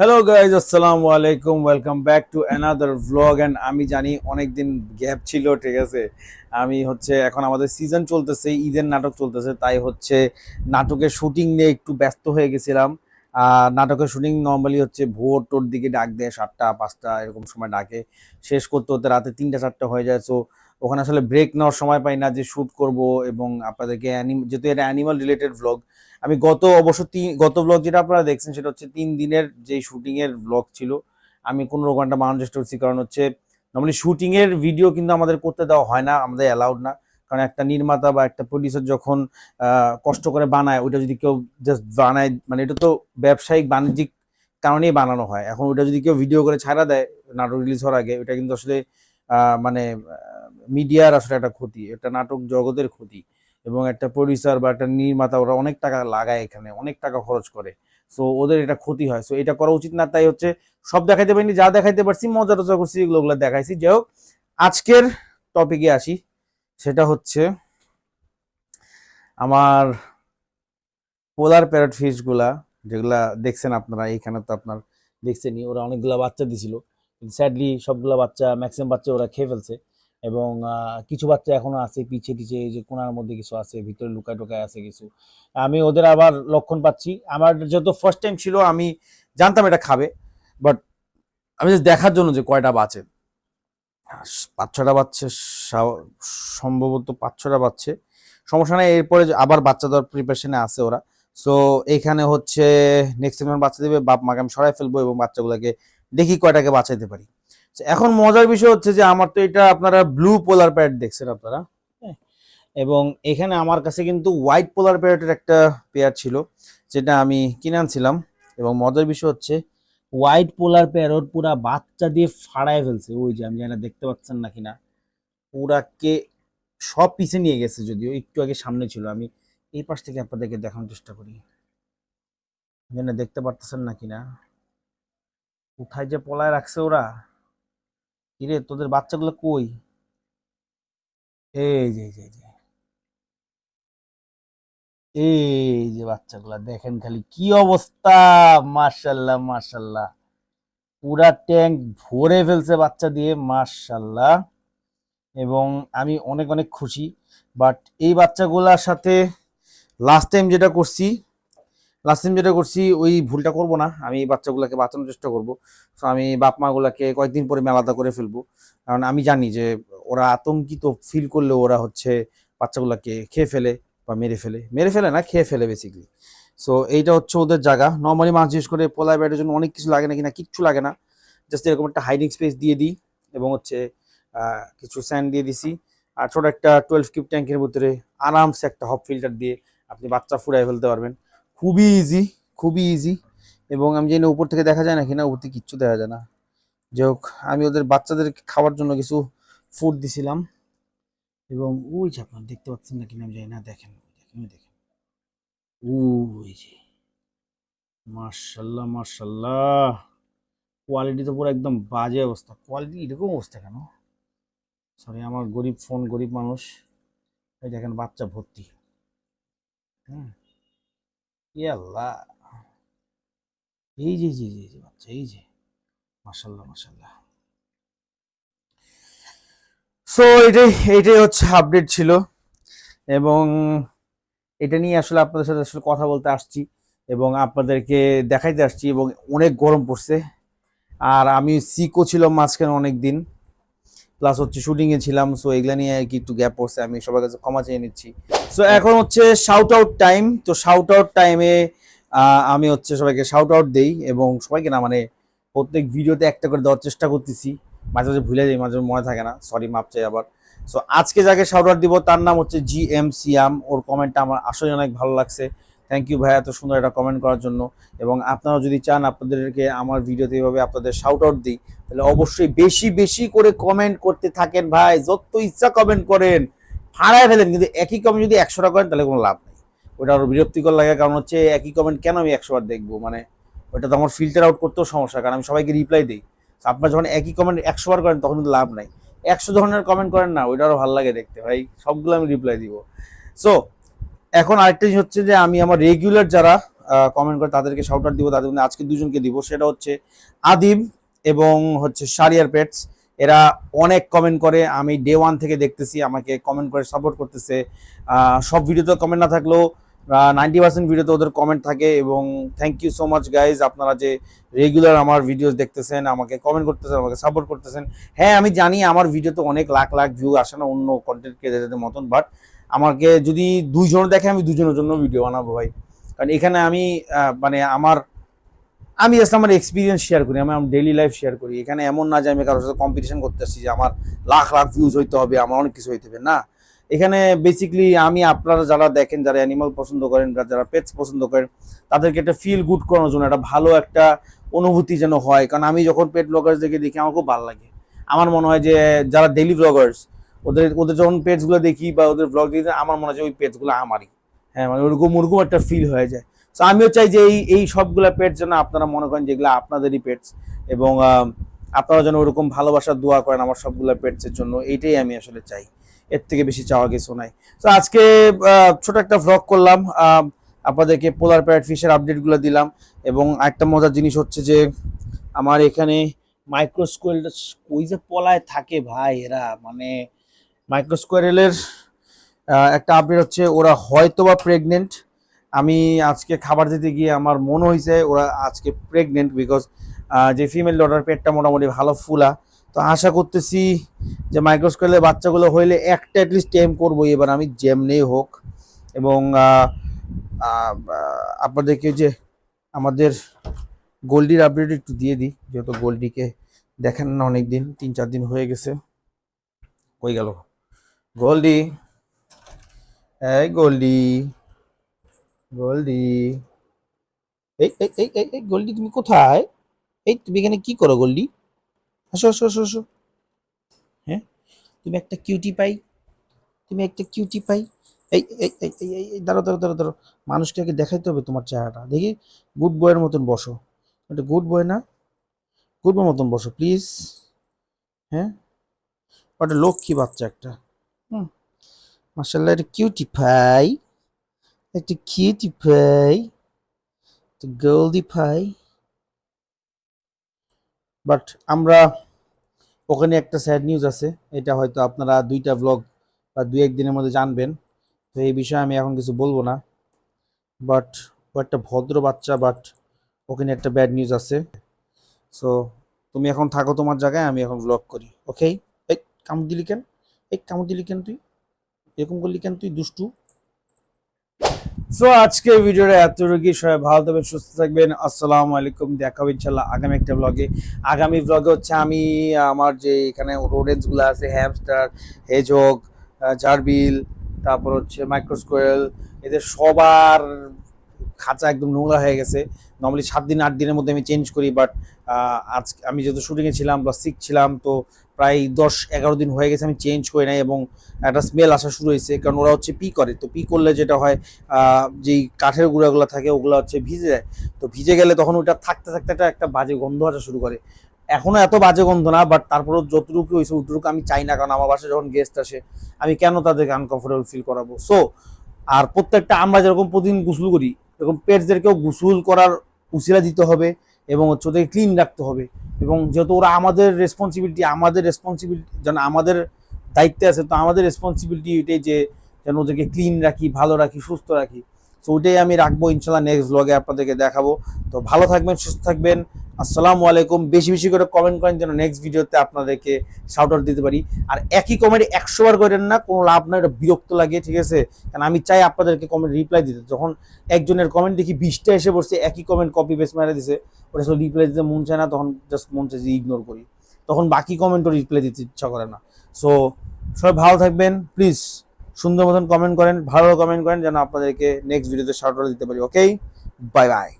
Hello guys আসসালামু আলাইকুম welcome back to another vlog and আমি জানি অনেক দিন গ্যাপ ছিল, ঠিক আছে? আমি হচ্ছে এখন আমাদের সিজন চলতেছে, ঈদের নাটক চলতেছে। তাই হচ্ছে নাটকের শুটিং নিয়ে একটু ব্যস্ত হয়ে গেছিলাম। আর নাটকের শুটিং নর্মালি হচ্ছে ভোর টোর দিকে ডাক দেয় সাতটা, পাঁচটা, এরকম সময় ডাকে। শেষ করতে হতে রাতে তিনটা, চারটা হয়ে যায়। সো ওখানে আসলে ব্রেক নেওয়ার সময় পাই না যে শ্যুট করব এবং আপনাদেরকে যেহেতু এটা অ্যানিমাল রিলেটেড ভ্লগ আমি গত অবশ্য তিন গত ব্লগ যেটা আপনারা দেখছেন সেটা হচ্ছে তিন দিনের যে শুটিং এর ব্লগ ছিল। আমি কোনো ঘণ্টা বানানোর চেষ্টা করছি, কারণ হচ্ছে নর্মালি শুটিং এর ভিডিও কিন্তু আমাদের করতে দেওয়া হয় না, আমাদের অ্যালাউড না। কারণ একটা নির্মাতা বা একটা প্রডিউসার যখন কষ্ট করে বানায়, ওইটা যদি কেউ জাস্ট বানায় মানে এটা তো ব্যবসায়িক বাণিজ্যিক কারণেই বানানো হয়। এখন ওইটা যদি কেউ ভিডিও করে ছাড়া দেয়, নাটক রিলিজ হওয়ার আগে, ওইটা কিন্তু আসলে মানে মিডিয়ার আসলে একটা ক্ষতি, একটা নাটক জগতের ক্ষতি এবং একটা প্রডিউসার বা একটা নির্মাতা ওরা অনেক টাকা লাগায় এখানে, অনেক টাকা খরচ করে। সো ওদের এটা ক্ষতি হয়। সো এটা করা উচিত না। তাই হচ্ছে সব দেখাইতে পারিনি, যা দেখাইতে পারছি, মজা টজা করছি, এগুলো দেখাইছি। যাই হোক, আজকের টপিকে আসি। সেটা হচ্ছে আমার পোলার প্যারট ফিশগুলা যেগুলা দেখছেন আপনারা, এইখানে তো আপনার দেখছেনই, ওরা অনেকগুলা বাচ্চা দিছিল। স্যাডলি সবগুলা বাচ্চা ম্যাক্সিমাম বাচ্চা ওরা খেয়ে ফেলছে। এবং কিছু বাচ্চা এখনও আছে পিছে টিছে এই যে কোনার মধ্যে কিছু আছে, ভিতরে লুকায় টুকায় আছে কিছু। আমি ওদের আবার লক্ষণ পাচ্ছি। আমার যেহেতু ফার্স্ট টাইম ছিল, আমি জানতাম এটা খাবে বাট আমি দেখার জন্য যে কয়টা বাঁচে। পাঁচ ছটা বাচ্চা সম্ভবত পাঁচ ছটা বাচ্চে সমস্যা নেই, এরপরে আবার বাচ্চা দেওয়ার প্রিপারেশনে আছে ওরা। সো এখানে হচ্ছে নেক্সট বাচ্চা দেবে বাপ মাকে আমি সরাই ফেলব এবং বাচ্চাগুলোকে দেখি কয়টাকে বাঁচাইতে পারি। এখন মজার বিষয় হচ্ছে যে আমার তো এটা আপনারা ব্লু পোলার প্যাড দেখছেন আপনারা। হ্যাঁ? এবং এখানে আমার কাছে কিন্তু হোয়াইট পোলার প্যারেটের একটা পেয়ার ছিল, যেটা আমি কিনে আনছিলাম। এবং মজার বিষয় হচ্ছে হোয়াইট পোলার প্যারট পুরা বাচ্চা দিয়ে ফাড়ায় ফেলছে। ওই যে আমি জানি দেখতে পাচ্ছেন না? পুরাকে সব পিছে নিয়ে গেছে যদিও, একটু আগে সামনে ছিল। আমি এই পাশ থেকে আপনাদেরকে দেখানোর চেষ্টা করি। জানি দেখতে পারতেছেন না? কোথায় যে পলায় রাখছে ওরা? কিরে, তোদের বাচ্চাগুলো কই? এই যে যে যে। এই যে বাচ্চাগুলা, দেখেন খালি কি অবস্থা। মাশাল্লাহ মাশাল্লাহ পুরা ট্যাঙ্ক ভরে ফেলছে বাচ্চা দিয়ে মাশাল্লাহ এবং আমি অনেক অনেক খুশি। বাট এই বাচ্চাগুলার সাথে লাস্ট টাইম যেটা করছি লাস্ট টাইম যেটা করছি, ওই ভুলটা করব না। আমি বাচ্চাগুলোকে বাঁচানোর চেষ্টা করব। তো আমি বাপ মাগুলাকে কয়েকদিন পরে আমি আলাদা করে ফেলব। কারণ আমি জানি যে, ওরা আতঙ্কিত ফিল করলে ওরা হচ্ছে বাচ্চাগুলোকে খেয়ে ফেলে বা মেরে ফেলে। মেরে ফেলে না, খেয়ে ফেলে বেসিকলি সো এইটা হচ্ছে ওদের জায়গা। নর্মালি মাছ জিজ্ঞেস করে পোলার ব্যাটের জন্য অনেক কিছু লাগে না? কিনা কিচ্ছু লাগে না। জাস্ট এরকম একটা হাইডিং স্পেস দিয়ে দিই এবং হচ্ছে কিছু স্যান্ড দিয়ে দিছি। আর ছোট একটা টুয়েলভ কিউব ট্যাঙ্কের ভিতরে আরামসে একটা হপ ফিল্টার দিয়ে আপনি বাচ্চা ফুরাই ফেলতে পারবেন। খুবই ইজি খুবই ইজি এবং আমি জানি উপর থেকে দেখা যায় না কিনা, উপর থেকে কিচ্ছু দেখা যায় না। যাই হোক, আমি ওদের বাচ্চাদের খাওয়ার জন্য কিছু ফুড দিছিলাম। এবং ওই যে আপনার দেখতে পাচ্ছেন না কিনা, আমি জানি না, দেখেন দেখেন দেখেন। ওই যে মার্শাল্লাহ মার্শাল্লাহ কোয়ালিটি তো পুরো একদম বাজে অবস্থা। কোয়ালিটি এরকম অবস্থা কেন? সরি আমার গরিব ফোন গরিব মানুষ। এই দেখেন, বাচ্চা ভর্তি। হুম। ইয়ে আল্লাহ। এই যে যে, এই যে বাচ্চা, এই যে। মাশাল্লাহ মাশাল্লাহ। সো এটাই এটাই হচ্ছে আপডেট ছিল। এবং এটা নিয়ে আসলে আপনাদের সাথে আসলে কথা বলতে আসছি এবং আপনাদেরকে দেখাইতে আসছি এবং অনেক গরম পড়ছে। আর আমি সিকো ছিলাম মাঝখানে অনেক দিন প্লাস হচ্ছে শুটিং এ ছিলাম সো এগুলা নিয়ে আর কি একটু গ্যাপ পড়ছে। আমি সবার কাছে ক্ষমা চেয়ে নিচ্ছি। সো এখন হচ্ছে শাউট আউট টাইম তো শাউট আউট টাইমে আমি হচ্ছে সবাইকে শাউট আউট দেই এবং সবাইকে না মানে প্রত্যেক ভিডিওতে একটা করে দেওয়ার চেষ্টা করতেছি। মাঝে মাঝে ভুলে যাই, মাঝে মনে থাকে না। সরি মাপ চাই আবার। সো আজকে যাকে শাউট আউট দিব, তার নাম হচ্ছে জি এম সিয়াম ওর কমেন্টটা আমার আসলে অনেক ভালো লাগছে। থ্যাংক ইউ ভাই এত সুন্দর একটা কমেন্ট করার জন্য। এবং আপনারা যদি চান আপনাদেরকে আমার ভিডিওতে এভাবে আপনাদের শাউট আউট দিই, তাহলে অবশ্যই বেশি বেশি করে কমেন্ট করতে থাকেন ভাই। যত ইচ্ছা কমেন্ট করেন। ফাড়ায় ফেলেন, কিন্তু একই কমেন্ট যদি একশোটা করেন, তাহলে কোনো লাভ নেই। ওটা আরও বিরক্তিকর লাগে, কারণ হচ্ছে একই কমেন্ট কেন আমি একশো বার দেখব? মানে ওটা তো আমার ফিল্টার আউট করতেও সমস্যা, কারণ আমি সবাইকে রিপ্লাই দিই। আপনার যখন একই কমেন্ট একশো বার করেন, তখন কিন্তু লাভ নাই। একশো ধরনের কমেন্ট করেন না, ওইটা আরও ভালো লাগে দেখতে, ভাই। সবগুলো আমি রিপ্লাই দিব। সো এখন আরেকটা জিনিস হচ্ছে যে, আমি আমার রেগুলার যারা কমেন্ট করে তাদেরকে শাউট আউট দিব, তাদের মধ্যে আজকে দুজনকে দিব। সেটা হচ্ছে আদিব এবং হচ্ছে সারিয়ার পেটস এরা অনেক কমেন্ট করে, আমি ডে ওয়ান থেকে দেখতেছি, আমাকে কমেন্ট করে সাপোর্ট করতেছে। সব ভিডিওতে কমেন্ট না থাকলেও নাইনটি পার্সেন্ট ভিডিওতে ওদের কমেন্ট থাকে এবং thank you so much guys আপনারা যে রেগুলার আমার ভিডিওস দেখতেছেন, আমাকে কমেন্ট করতেছেন, আমাকে সাপোর্ট করতেছেন। হ্যাঁ আমি জানি আমার ভিডিওতে অনেক লাখ লাখ ভিউ আসে না অন্য কন্টেন্ট ক্রিয়েটারদের মতন বাট আমাকে যদি দুইজন দেখে, আমি দুজনের জন্য ভিডিও বানাবো ভাই। কারণ এখানে আমি মানে আমার আমি জাস্ট আমার এক্সপিরিয়েন্স শেয়ার করি আমি আমার ডেইলি লাইফ শেয়ার করি। এখানে এমন না যে আমি কারোর সাথে কম্পিটিশন করতে আসছি যে আমার লাখ লাখ ভিউজ হইতে হবে, আমার অনেক কিছু হইতে হবে, না। এখানে বেসিকলি আমি আপনারা যারা দেখেন, যারা অ্যানিমাল পছন্দ করেন, বা যারা পেটস পছন্দ করেন, তাদেরকে একটা ফিল গুড করানোর জন্য, একটা ভালো একটা অনুভূতি যেন হয়। কারণ আমি যখন পেট ব্লগার্সদেরকে দেখি আমার খুব ভালো লাগে। আমার মনে হয় যে যারা ডেইলি ব্লগার্স ওদের ওদের যখন পেজগুলো দেখি বা ওদের ব্লগ দেখি, আমার মনে হয় যে ওই পেজগুলো আমারই। হ্যাঁ মানে ওরকম ওরকম একটা ফিল হয়ে যায়। তো আমিও চাই যে এই এই সবগুলা পেটস যেন আপনারা মনে করেন যেগুলো আপনাদেরই পেটস এবং আপনারা যেন ওরকম ভালোবাসার দোয়া করেন আমার সবগুলা পেটসের জন্য, এইটাই আমি আসলে চাই। এর থেকে বেশি চাওয়া কিছু নাই। তো আজকে ছোট একটা ভ্লগ করলাম আপনাদেরকে পোলার প্যারেট ফিশের আপডেটগুলো দিলাম এবং একটা মজার জিনিস হচ্ছে যে, আমার এখানে মাইক্রোস্কোয়েলটা ওই যে পলায় থাকে ভাই এরা মানে মাইক্রোস্কোয়ারেলের একটা আপডেট হচ্ছে, ওরা হয়তো বা প্রেগনেন্ট আমি আজকে খাবার দিতে গিয়ে আমার মনে হয়েছে ওরা আজকে প্রেগনেন্ট বিকজ যে ফিমেল ডটার পেটটা মোটামুটি ভালো ফুলা। তো আশা করতেছি যে মাইক্রোস্কোয়ারের বাচ্চাগুলো হইলে একটা অ্যাটলিস্ট টেম করব এবার আমি যেমনেই হোক এবং আপনাদেরকে যে আমাদের গোল্ডির আপডেট একটু দিয়ে দিই। যেহেতু গোল্ডিকে দেখেন না অনেক দিন তিন চার দিন হয়ে গেছে। হয়ে গেল? গোল্ডি এই গোল্ডি গোল্ডি এই এই এই এই গোল্ডি তুমি কোথায়? এই তুমি এখানে কি করো গোল্ডি আসো আসো আসো আসো। হ্যাঁ? তুমি একটা কিউটি পাই। তুমি একটা কিউটি পাই। এই এই এই এই এই দাঁড়ো দাঁড়ো দাঁড়ো দাঁড়ো মানুষকে আগে দেখাইতে হবে তোমার চেহারাটা। দেখি গুড বয়ের মতন বসো। এটা গুড বয় না? গুড বয়ের মতন বসো প্লিজ হ্যাঁ? ওটা লক্ষ্মী বাচ্চা একটা। হুম। মার্শাল্লাহ এটা কিউটি পাই। একটা কিউটি পাই একটা গোল্ডি পাই বাট আমরা ওখানে একটা স্যাড নিউজ আছে। এটা হয়তো আপনারা দুইটা ব্লগ বা দুই একদিনের মধ্যে জানবেন। তো এই বিষয়ে আমি এখন কিছু বলব না। বাট ও একটা ভদ্র বাচ্চা বাট ওখানে একটা ব্যাড নিউজ আছে। সো তুমি এখন থাকো তোমার জায়গায়, আমি এখন ব্লগ করি। ওকে এই, কামড় দিলি কেন? এই, কামড় দিলি কেন তুই? এরকম করলি কেন তুই, দুষ্টু? সো আজকে ভিডিওটা রোগী সবাই ভালো থাকবেন, সুস্থ থাকবেন। আসসালামু আলাইকুম। দেখা হবে ইনশাল্লাহ আগামী একটা ব্লগে আগামী ব্লগে হচ্ছে আমি, আমার যে এখানে রোডেন্সগুলো আছে হ্যামস্টার হেজক জারবিল তারপর হচ্ছে মাইক্রোস্কোয়েল এদের সবার খাঁচা একদম নোংরা হয়ে গেছে। নর্মালি সাত দিন, আট দিনের মধ্যে আমি চেঞ্জ করি বাট আজ আমি যেহেতু শুটিংয়ে ছিলাম বা সিক ছিলাম, তো প্রায় দশ, এগারো দিন হয়ে গেছে আমি চেঞ্জ করি নাই এবং একটা স্মেল আসা শুরু হয়েছে, কারণ ওরা হচ্ছে পি করে। তো পি করলে যেটা হয় যেই কাঠের গুঁড়াগুলো থাকে, ওগুলো হচ্ছে ভিজে যায়। তো ভিজে গেলে তখন ওটা থাকতে থাকতে একটা একটা বাজে গন্ধ আসা শুরু করে। এখনও এত বাজে গন্ধ না বাট তারপরেও যতটুকু হয়েছে ওটুকু আমি চাই না, কারণ আমার বাসায় যখন গেস্ট আসে, আমি কেন তাদেরকে আনকমফোর্টেবল ফিল করাবো? সো আর প্রত্যেকটা আমরা যেরকম প্রতিদিন গোসল করি এরকম পেটসদেরকেও গুসুল করার উচিরা দিতে হবে এবং হচ্ছে ওদেরকে ক্লিন রাখতে হবে। এবং যেহেতু ওরা আমাদের রেসপন্সিবিলিটি আমাদের রেসপন্সিবিলিটি যেন আমাদের দায়িত্বে আছে, তো আমাদের রেসপন্সিবিলিটি এটাই যে যেন ওদেরকে ক্লিন রাখি, ভালো রাখি, সুস্থ রাখি। তো ওটাই আমি রাখব, ইনশাল্লাহ নেক্সট ব্লগে আপনাদেরকে দেখাবো। তো ভালো থাকবেন, সুস্থ থাকবেন। আসসালামু আলাইকুম। বেশি বেশি করে কমেন্ট করেন যেন নেক্সট ভিডিওতে আপনাদেরকে শাউট আউট দিতে পারি। আর একই কমেন্ট একশো বার করেন না, কোনো লাভ না এটা বিরক্ত লাগে, ঠিক আছে? কারণ আমি চাই আপনাদেরকে কমেন্ট রিপ্লাই দিতে। যখন একজনের কমেন্ট দেখি বিশটা এসে বসছে, একই কমেন্ট কপি পেস্ট মেরে দিছে ওটা সব রিপ্লাই দিতে মন চায় না, তখন জাস্ট মন চায় যে ইগনোর করি। তখন বাকি কমেন্টও রিপ্লাই দিতে ইচ্ছা করে না। সো সবাই ভালো থাকবেন প্লিজ সুন্দর মতন কমেন্ট করেন, ভালো কমেন্ট করেন, যেন আপনাদেরকে নেক্সট ভিডিওতে শাউট আউট দিতে পারি ওকে বাই বাই